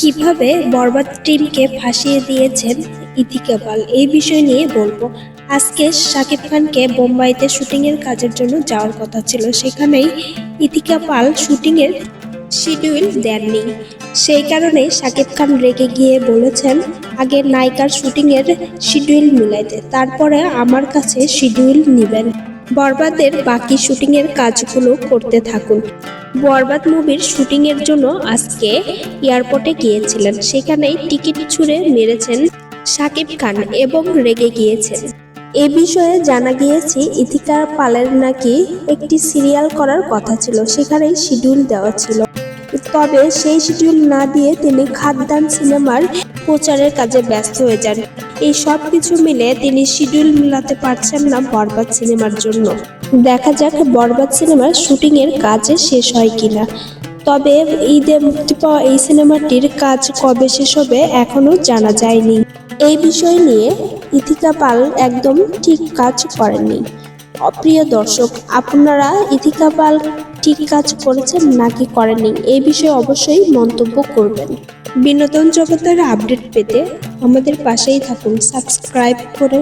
কীভাবে বরবাদ টিমকে ফাঁসিয়ে দিয়েছেন ইথিকা পাল এই বিষয় নিয়ে বলব। আজকে শাকিব খানকে বোম্বাইতে শুটিংয়ের কাজের জন্য যাওয়ার কথা ছিল। সেখানেই ইথিকা পাল শুটিংয়ের শিডিউল দেননি। সেই কারণে শাকিব খান রেগে গিয়ে বলেছেন, আগে নায়িকার শুটিংয়ের শিডিউল মিলাইতে। তারপরে আমার কাছে শিডিউল নেবেন। বরবাদের বাকি শুটিংয়ের কাজগুলো করতে থাকুন। বরবাদ মুভির শুটিংয়ের জন্য আজকে এয়ারপোর্টে গিয়েছিলেন। সেখানেই টিকিট ছুঁড়ে মেরেছেন শাকিব খান এবং রেগে গিয়েছেন। এ বিষয়ে জানা গিয়েছে, ইথিকা পালের নাকি একটি সিরিয়াল করার কথা ছিল, সেখানেই শিডিউল দেওয়া ছিল। তবে সেই শিডিউল না দিয়ে তিনি খাদ্যান সিনেমার প্রচারের কাজে ব্যস্ত হয়ে যান। এই সব কিছু মিলে তিনি শিডিউল মিলাতে পারছেন না বরবাদ সিনেমার জন্য। দেখা যাক বরবাদ সিনেমার শুটিং এর কাজ শেষ হয় কিনা। তবে ঈদে মুক্তি পাওয়া এই সিনেমাটির কাজ কবে শেষ হবে এখনও জানা যায়নি। এই বিষয় নিয়ে ইথিকা পাল একদম ঠিক কাজ করেননি। অপ্রিয় দর্শক, আপনারা ইথিকা পাল ঠিক কাজ করেছেন নাকি করেননি, এই বিষয়ে অবশ্যই মন্তব্য করবেন। বিনোদন জগতের আপডেট পেতে আমাদের পাশেই থাকুন, সাবস্ক্রাইব করে